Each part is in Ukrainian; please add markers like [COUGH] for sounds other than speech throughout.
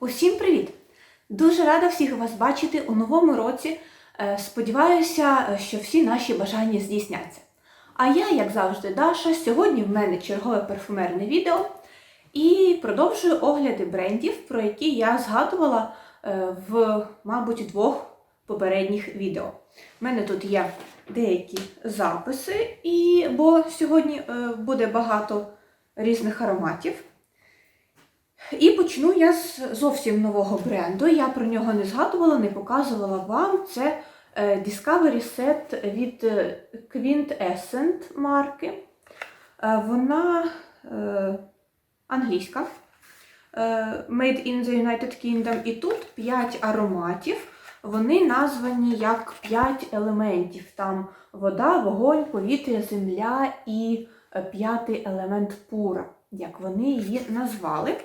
Усім привіт! Дуже рада всіх вас бачити у новому році. Е, Сподіваюся, що всі наші бажання здійсняться. А я, як завжди, Даша, сьогодні в мене чергове парфумерне відео і продовжую огляди брендів, про які я згадувала е, в, мабуть, двох попередніх відео. У мене тут є деякі записи, і, бо сьогодні е, буде багато різних ароматів. І почну я з зовсім нового бренду. Я про нього не згадувала, не показувала вам. Це е, Discovery Set від е, Quintessent марки. Е, Вона англійська. Made in the United Kingdom. І тут 5 ароматів. Вони названі як 5 елементів. Там вода, вогонь, повітря, земля і п'ятий елемент пура, як вони її назвали.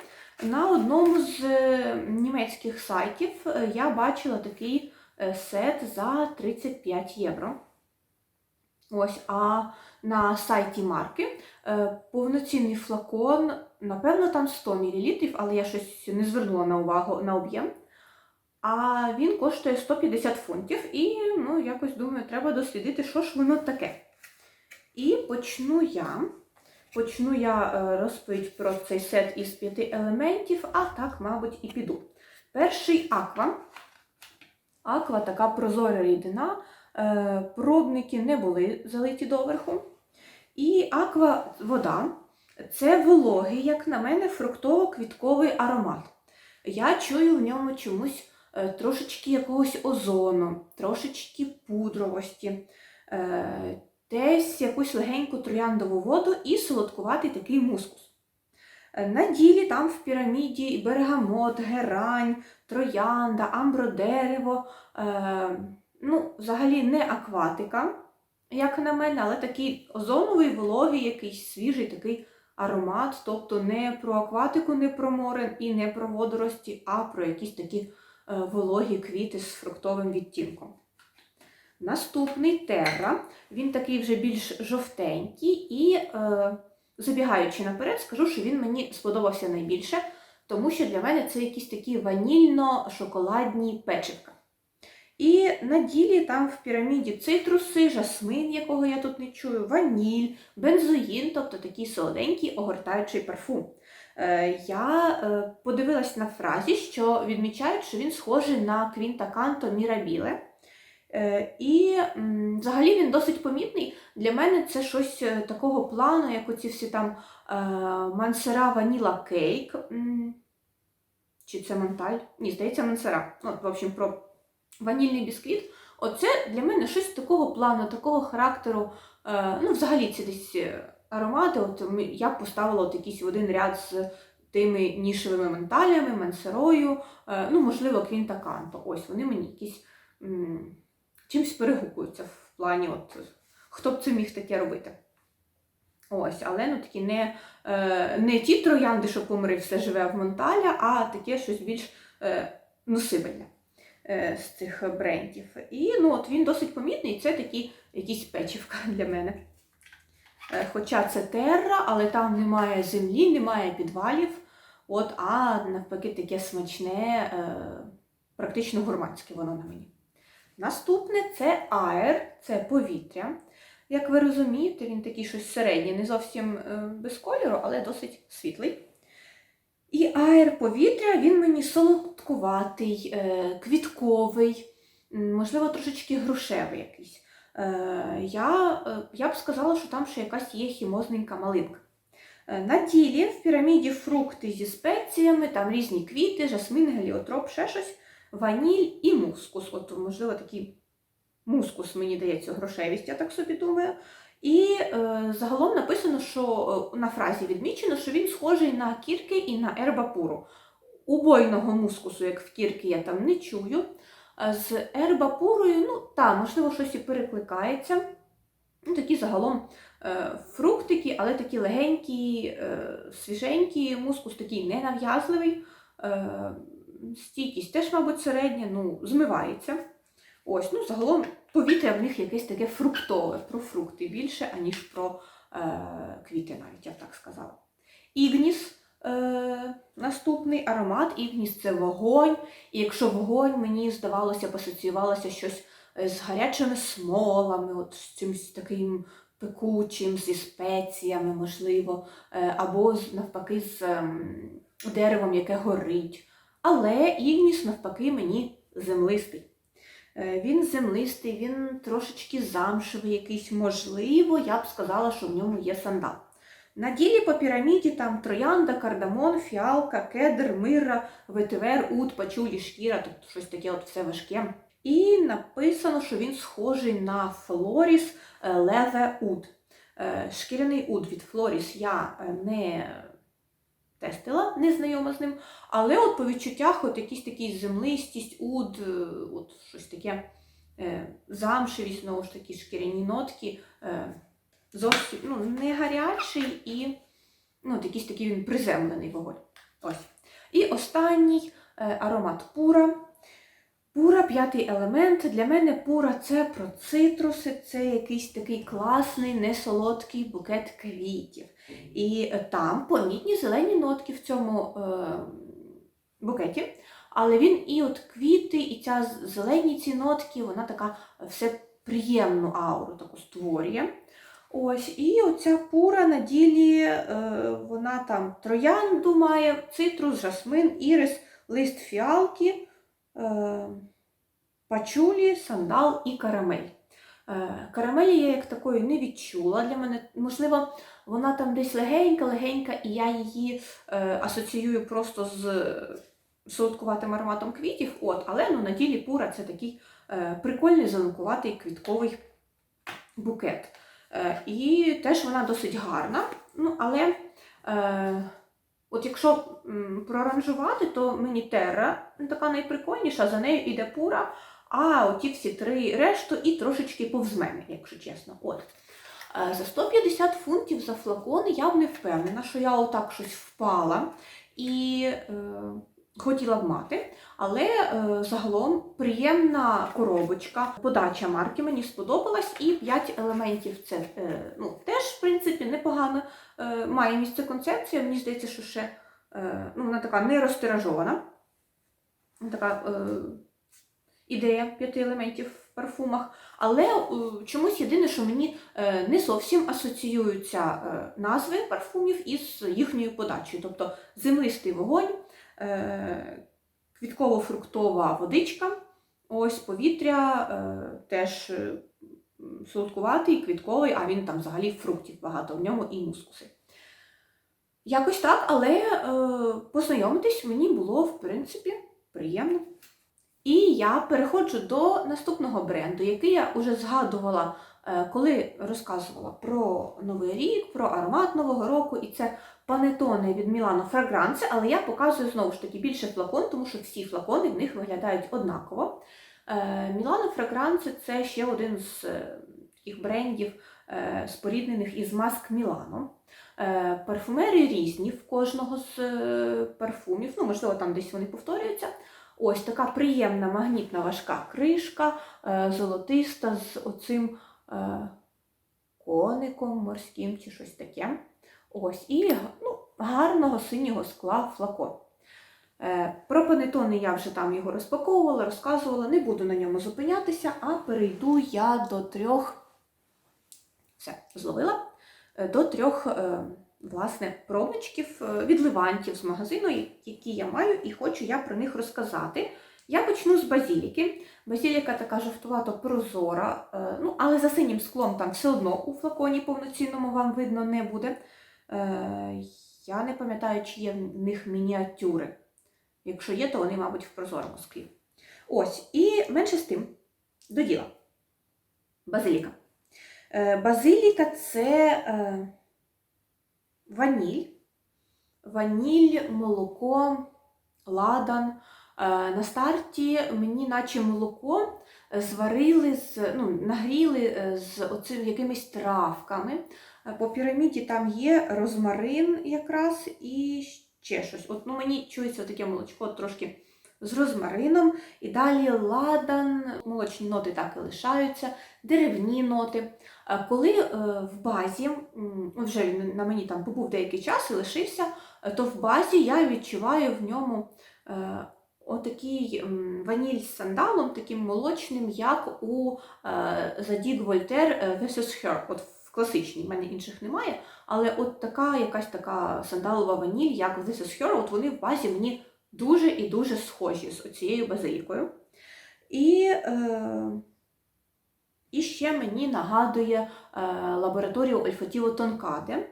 На одному з е, німецьких сайтів е, я бачила такий е, сет за 35 євро. Ось, а на сайті марки повноцінний флакон, напевно, там 100 мл, але я щось не звернула на увагу на об'єм. А він коштує 150 фунтів. І, ну, якось думаю, треба дослідити, що ж воно таке. І почну я. Почну я е, розповідь про цей сет із п'яти елементів, а так, мабуть, і піду. Перший аква. Аква така прозора рідина. Е, Пробники не були залиті доверху. І аква вода це вологий, як на мене, фруктово-квітковий аромат. Я чую в ньому чомусь е, трошечки якогось озону, трошечки пудровості. Десь якусь легеньку трояндову воду і солодкуватий такий мускус. Е, На ділі там в піраміді і бергамот, герань, троянда, амбродерево. Е, ну, взагалі не акватика, як на мене, але такий озоновий, вологий, якийсь свіжий такий аромат. Тобто не про акватику, не про море і не про водорості, а про якісь такі е, вологі квіти з фруктовим відтінком. Наступний терра, він такий вже більш жовтенький, і е, забігаючи наперед, скажу, що він мені сподобався найбільше, тому що для мене це якісь такі ванільно-шоколадні печивка. І на ділі там в піраміді цитруси, жасмин, якого я тут не чую, ваніль, бензоїн, тобто такий солоденький огортаючий парфум. Е, я е, подивилась на фразі, що відмічають, що він схожий на Квінта Канто Мірабіле. Е, І взагалі він досить помітний. Для мене це щось е, такого плану, як оці всі там е, Мансера Ваніла Кейк. Чи це Монталь? Ні, здається, Мансера. Ну, в общем, про ванільний бісквіт. Оце для мене щось такого плану, такого характеру. Ну, взагалі, це десь аромати. От я б поставила от якийсь один ряд з тими нішевими менталями, мансерою, ну, можливо, Квінта Канто. Ось вони мені якісь. Чимось перегукуються в плані, от хто б це міг таке робити. Ось, але ну такі не, е, не ті троянди, що помри все живе в Монталя, а таке щось більш е, носибельне е, з цих брендів. І ну, от він досить помітний, це такі якісь печівка [LAUGHS] для мене. Хоча це терра, але там немає землі, немає підвалів. От, а навпаки, таке смачне, практично гурманське воно на мені. Наступне це аер, це повітря. Як ви розумієте, він такий щось середній, не зовсім е, без кольору, але досить світлий. І аер повітря, він мені солодкуватий, е, квітковий, можливо, трошечки грушевий якийсь. Е, Я, я б сказала, що там ще якась є хімозненька малинка. На тілі в піраміді фрукти зі спеціями, там різні квіти, жасмин, геліотроп, ще щось ваніль і мускус. От, можливо, такий мускус, мені дається, грошевість, я так собі думаю. І е, загалом написано, що е, на фразі відмічено, що він схожий на кірки і на ербапуру. Убойного мускусу, як в кірки, я там не чую. З ербапурою, ну так, можливо, щось і перекликається. Ну, такі загалом е, фруктики, але такі легенькі, е, свіженькі, мускус такий ненав'язливий. Е, стійкість теж, мабуть, середня, ну, змивається. Ось, ну, загалом повітря в них якесь таке фруктове, про фрукти більше, аніж про е, квіти, навіть я б так сказала. Ігніс Е, наступний аромат Ігніс це вогонь. І якщо вогонь, мені здавалося, асоціювалося щось е, з гарячими смолами, от з чимось таким пекучим, зі спеціями, можливо, е, або навпаки з ем, деревом, яке горить. Але Ігніс, навпаки, мені землистий. Е, Він землистий, він трошечки замшевий якийсь, можливо, я б сказала, що в ньому є сандал. На ділі по піраміді там троянда, кардамон, фіалка, кедр, мирра, ветивер, ут, пачулі, шкіра, тобто щось таке от все важке. І написано, що він схожий на Флоріс е, Леве Уд. Е, Шкіряний уд від Флоріс я не тестила, не знайома з ним, але от по відчуттях от якісь такі землистість, уд, е, от щось таке е, замшевість, знову ж таки, шкіряні нотки. Е, зовсім ну, не гарячий і ну, от якийсь такий він приземлений вогонь. Ось. І останній е, аромат пура. Пура п'ятий елемент. Для мене пура це про цитруси, це якийсь такий класний, несолодкий букет квітів. І там помітні зелені нотки в цьому е, букеті. Але він і от квіти, і ця зелені ці нотки, вона така все приємну ауру таку створює. Ось, і оця пура на ділі, е, вона там троянду має, цитрус, жасмин, ірис, лист фіалки, пачулі, сандал і карамель. Е, карамелі я як такої не відчула. Для мене, можливо, вона там десь легенька-легенька, і я її е, асоціюю просто з солодкуватим ароматом квітів. От, але ну, на ділі пура це такий е, прикольний зеленкуватий квітковий букет. Е, і теж вона досить гарна. Ну, але е, от якщо м, проаранжувати, то мені Терра така найприкольніша, за нею іде пура, а оті всі три решту і трошечки повз мене, якщо чесно. От. Е, За 150 фунтів за флакон я б не впевнена, що я отак щось впала і е, хотіла б мати. Але е, загалом приємна коробочка, подача марки мені сподобалась, і 5 елементів це е, ну, теж, в принципі, непогано е, має місце концепція. Мені здається, що ще е, ну, вона така не розтиражована. Така е, ідея п'яти елементів в парфумах. Але е, чомусь єдине, що мені е, не зовсім асоціюються е, назви парфумів із їхньою подачею. Тобто землистий вогонь, квітково-фруктова водичка, ось повітря е, теж е, солодкуватий, квітковий, а він там взагалі фруктів багато в ньому і мускуси. Якось так, але е, познайомитись мені було, в принципі, приємно. І я переходжу до наступного бренду, який я вже згадувала, е, коли розказувала про Новий рік, про аромат Нового року, і це панетони від Milano Fragrance, але я показую знову ж таки більше флакон, тому що всі флакони в них виглядають однаково. Е, Milano Fragrance це ще один з е, таких брендів, е, споріднених із Маск Milano. Е, Парфумери різні в кожного з е, парфумів, ну, можливо, там десь вони повторюються. Ось така приємна магнітна важка кришка, е, золотиста з оцим е, коником морським чи щось таке. Ось, і ну, гарного синього скла флакон. Е, Про панетони я вже там його розпаковувала, розказувала, не буду на ньому зупинятися, а перейду я до трьох, все, зловила, Е, до трьох е, власне, пробничків е, від з магазину, які я маю, і хочу я про них розказати. Я почну з базіліки. Базіліка така жовтувато прозора, ну, але за синім склом там все одно у флаконі повноцінному вам видно не буде. Е, Я не пам'ятаю, чи є в них мініатюри. Якщо є, то вони, мабуть, в прозорому склі. Ось, і менше з тим, до діла. Базиліка. Е, Базиліка це е, ваніль, ваніль, молоко, ладан. На старті мені, наче молоко, зварили з, ну, нагріли з оцим якимись травками. По піраміді там є розмарин якраз і ще щось. От, ну, мені чується таке молочко трошки з розмарином. І далі ладан, молочні ноти так і лишаються, деревні ноти. Е, Коли е, в базі, вже на мені там побув деякий час і лишився, е, то в базі я відчуваю в ньому отакий ваніль з сандалом, таким молочним, як у Задік Вольтер This Her. От класичній, в мене інших немає, але от така якась така сандалова ваніль, як в This is Her, от вони в базі мені дуже і дуже схожі з оцією базилікою. І, е, і ще мені нагадує е, лабораторію Ольфатіво Тонкаде.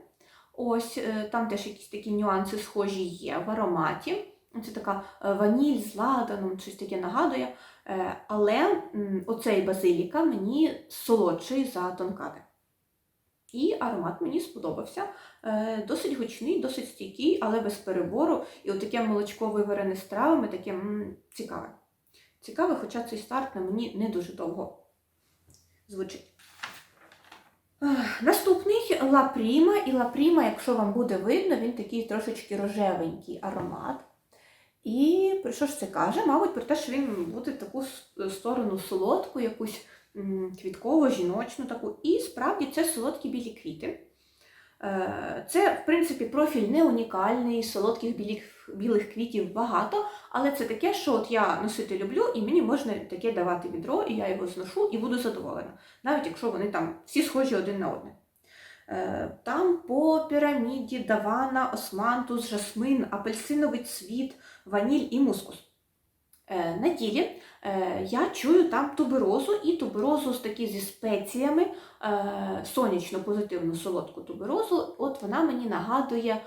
Ось е, там теж якісь такі нюанси схожі є в ароматі. Це така е, ваніль з ладаном, щось таке нагадує. Е, Але оцей базиліка мені солодший за тонкаде. І аромат мені сподобався. Е, Досить гучний, досить стійкий, але без перебору. І отаке молочко виварене з травами, таке м, цікаве. Цікаве, хоча цей старт на мені не дуже довго звучить. Наступний Ла Пріма. І Ла Пріма, якщо вам буде видно, він такий трошечки рожевенький аромат. І про що ж це каже? Мабуть, про те, що він буде таку сторону солодку, якусь квіткову, жіночну таку. І справді це солодкі білі квіти. Е, Це, в принципі, профіль не унікальний, солодких білих, білих квітів багато, але це таке, що от я носити люблю, і мені можна таке давати відро, і я його зношу і буду задоволена, навіть якщо вони там всі схожі один на одне. Е, Там по піраміді, давана, османтус, жасмин, апельсиновий цвіт, ваніль і мускус. Е, На ділі е, я чую там туберозу і туберозу з такі зі спеціями, е, сонячно позитивну солодку туберозу. От вона мені нагадує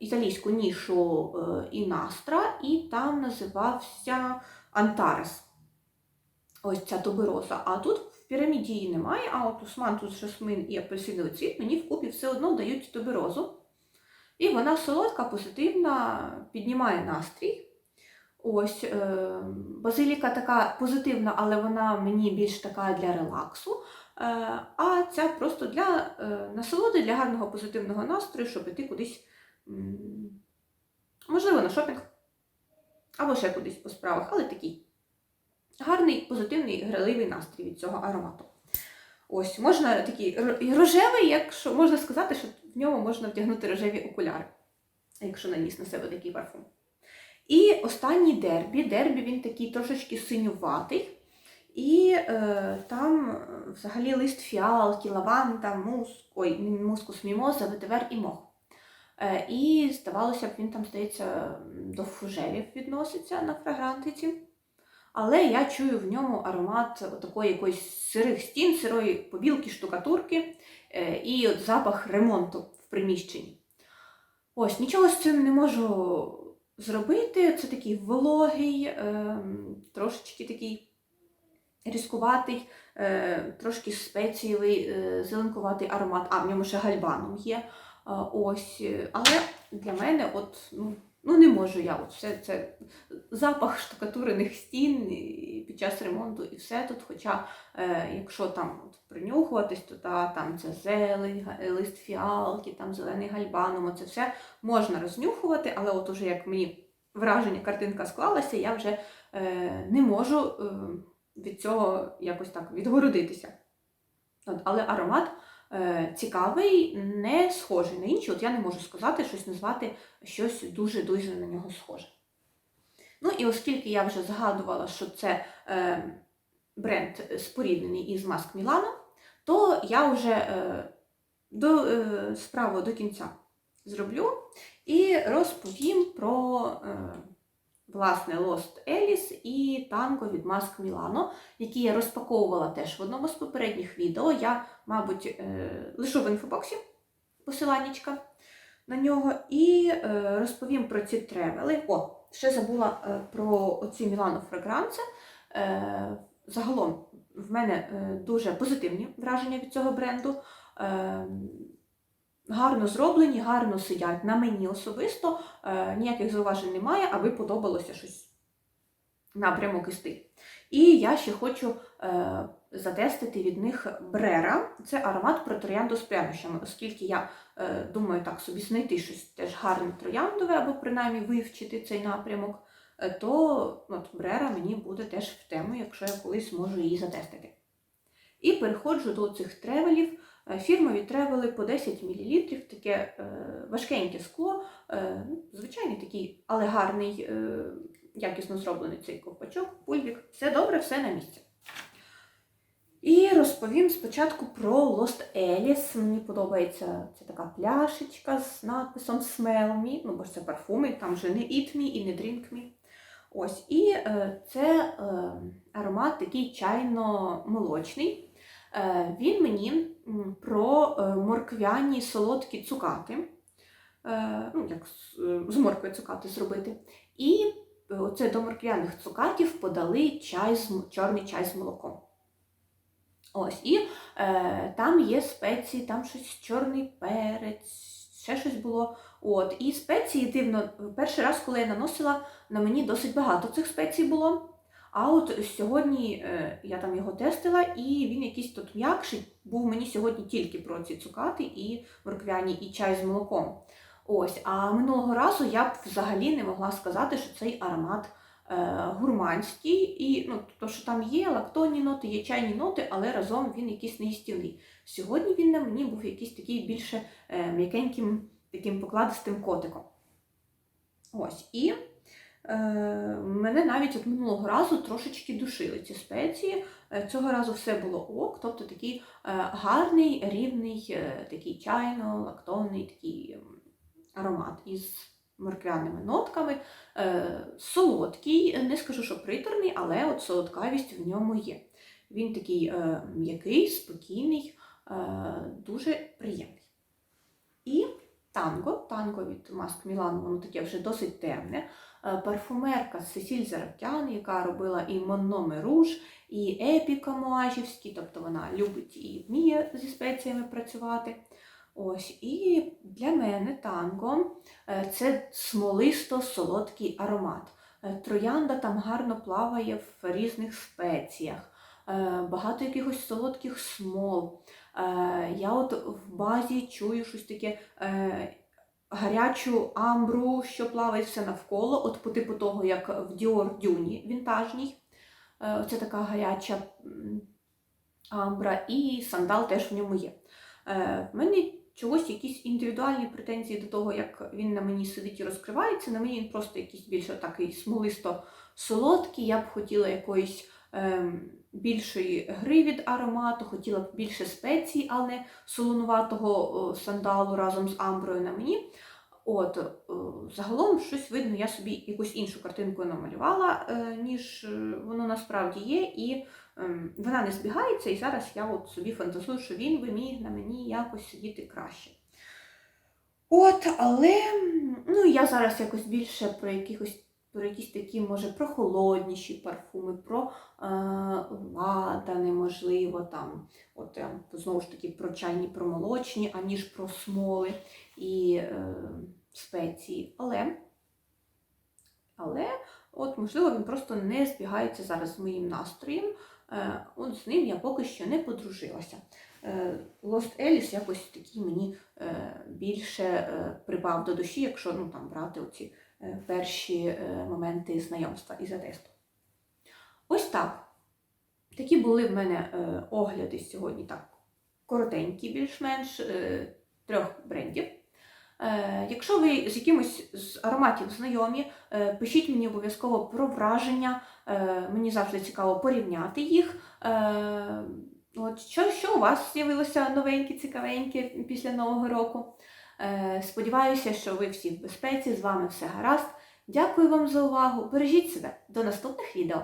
італійську нішу Інастра, і там називався Антарес. Ось ця тубероза. А тут в піраміді її немає, а от усмантус, жасмин і апельсиновий цвіт мені вкупі все одно дають туберозу. І вона солодка, позитивна, піднімає настрій. Ось е, базиліка така позитивна, але вона мені більш така для релаксу. Е, а ця просто для е, насолоди, для гарного позитивного настрою, щоб іти кудись, можливо, на шопінг, або ще кудись по справах, але такий гарний, позитивний, граливий настрій від цього аромату. Ось, можна такий рожевий, якщо можна сказати, що в ньому можна вдягнути рожеві окуляри, якщо наніс на себе такий парфум. І останній дербі. Дербі він такий трошечки синюватий. І е, там е, взагалі лист фіалки, лаванда, муск, ой, мускус, мімоза, ветивер і мох. Е, і здавалося б, він там, здається, до фужерів відноситься на фрагрантиці. Але я чую в ньому аромат такої якоїсь сирих стін, сирої побілки, штукатурки е, і от запах ремонту в приміщенні. Ось, нічого з цим не можу зробити. Це такий вологий, ем, трошечки такий різкуватий, е, трошки спецієвий, е, зеленкуватий аромат. А, в ньому ще гальбаном є. А, ось, е, але для мене, от, ну, ну не можу я. От все це запах штукатурених стін під час ремонту і все тут. Хоча, е, якщо там от, принюхуватись, то та, там це зелень, лист фіалки, там зелений гальбаном, це все можна рознюхувати, але от уже як мені враження, картинка склалася, я вже е, не можу е, від цього якось так відгородитися. От, але аромат е, цікавий, не схожий на інші. От я не можу сказати, щось назвати щось дуже-дуже на нього схоже. Ну і оскільки я вже згадувала, що це е, бренд споріднений із Маск Мілано, то я вже е, до е, справу до кінця зроблю і розповім про е, власне Lost Alice і танго від Маск Мілано, які я розпаковувала теж в одному з попередніх відео. Я, мабуть, е, лишу в інфобоксі посиланнячка на нього і е, розповім про ці тревели. О, ще забула е, про оці Мілано Фрагранце. Е, загалом в мене е, дуже позитивні враження від цього бренду. Е, гарно зроблені, гарно сидять на мені особисто. Е, ніяких зауважень немає, аби подобалося щось напрямок і стиль. І я ще хочу е, затестити від них Брера. Це аромат про троянду з прянощами, оскільки я е, думаю так собі знайти щось теж гарне трояндове, або принаймні вивчити цей напрямок, е, то от, Брера мені буде теж в тему, якщо я колись зможу її затестити. І переходжу до цих тревелів. Е, Фірмові тревели по 10 мл, таке е, важкеньке скло, е, ну, звичайний такий, але гарний, якісно зроблений цей ковпачок, пульвік. Все добре, все на місці. І розповім спочатку про Lost Alice. Мені подобається ця така пляшечка з надписом Smell Me, ну бо ж це парфуми, там вже не Eat Me і не Drink Me. Ось, і е, це е, аромат такий чайно-молочний. Е, він мені про е, морквяні солодкі цукати, е, ну, як з, моркви цукати зробити. І оце до морквяних цукатів подали чай з, чорний чай з молоком. Ось, і е, там є спеції, там щось чорний перець, ще щось було. От, і спеції дивно, перший раз, коли я наносила, на мені досить багато цих спецій було. А от сьогодні е, я там його тестила, і він якийсь тут м'якший. Був мені сьогодні тільки про ці цукати і морквяні, і чай з молоком. Ось, а минулого разу я б взагалі не могла сказати, що цей аромат е, гурманський, і ну, то, що там є лактонні ноти, є чайні ноти, але разом він якийсь неїстівний. Сьогодні він на мені був якийсь такий більше е, м'якеньким, таким покладистим котиком. Ось, і мене навіть от минулого разу трошечки душили ці спеції. Е, Цього разу все було ок, тобто такий е, гарний, рівний, е, такий чайно-лактонний такий аромат із морквяними нотками. Е, солодкий, не скажу, що приторний, але от солодкавість в ньому є. Він такий е, м'який, спокійний, е, дуже приємний. Танго, танго від Маск Мілан, воно таке вже досить темне. Е, Парфумерка Сесіль Зарабтян, яка робила і Монноме Руж, і Епіка Моажівський, тобто вона любить і вміє зі спеціями працювати. Ось, і для мене танго е, це смолисто-солодкий аромат. Е, Троянда там гарно плаває в різних спеціях, багато якихось солодких смол. Е, Я от в базі чую щось таке е, гарячу амбру, що плаває все навколо, от по типу того, як в Dior Дюні вінтажній. Е, Оце така гаряча амбра, і сандал теж в ньому є. В мене чогось якісь індивідуальні претензії до того, як він на мені сидить і розкривається. На мені він просто якийсь більше такий смолисто-солодкий. Я б хотіла якоїсь ем, більшої гри від аромату, хотіла б більше спецій, а не солонуватого сандалу разом з амброю на мені. От, е, загалом щось видно, я собі якусь іншу картинку намалювала, е, ніж е, воно насправді є, і ем, вона не збігається, і зараз я от собі фантазую, що він би міг на мені якось сидіти краще. От, але ну, я зараз якось більше про якихось про якісь такі, може, прохолодніші парфуми, про е, ладани, можливо, там, от знову ж таки про чайні, про молочні, аніж про смоли і е, спеції. Але, але от, можливо, він просто не збігається зараз з моїм настроєм. Е, от з ним я поки що не подружилася. Е, Lost Alice якось такий мені е, більше е, прибав до душі, якщо ну, там, брати оці е, перші е, моменти знайомства і затесту. Ось так. Такі були в мене е, огляди сьогодні так коротенькі, більш-менш е, трьох брендів. Е, Якщо ви з якимось з ароматів знайомі, е, пишіть мені обов'язково про враження. Е, Мені завжди цікаво порівняти їх. Е, От що, що у вас з'явилося новеньке, цікавеньке після Нового року? Е, Сподіваюся, що ви всі в безпеці, з вами все гаразд. Дякую вам за увагу. Бережіть себе. До наступних відео!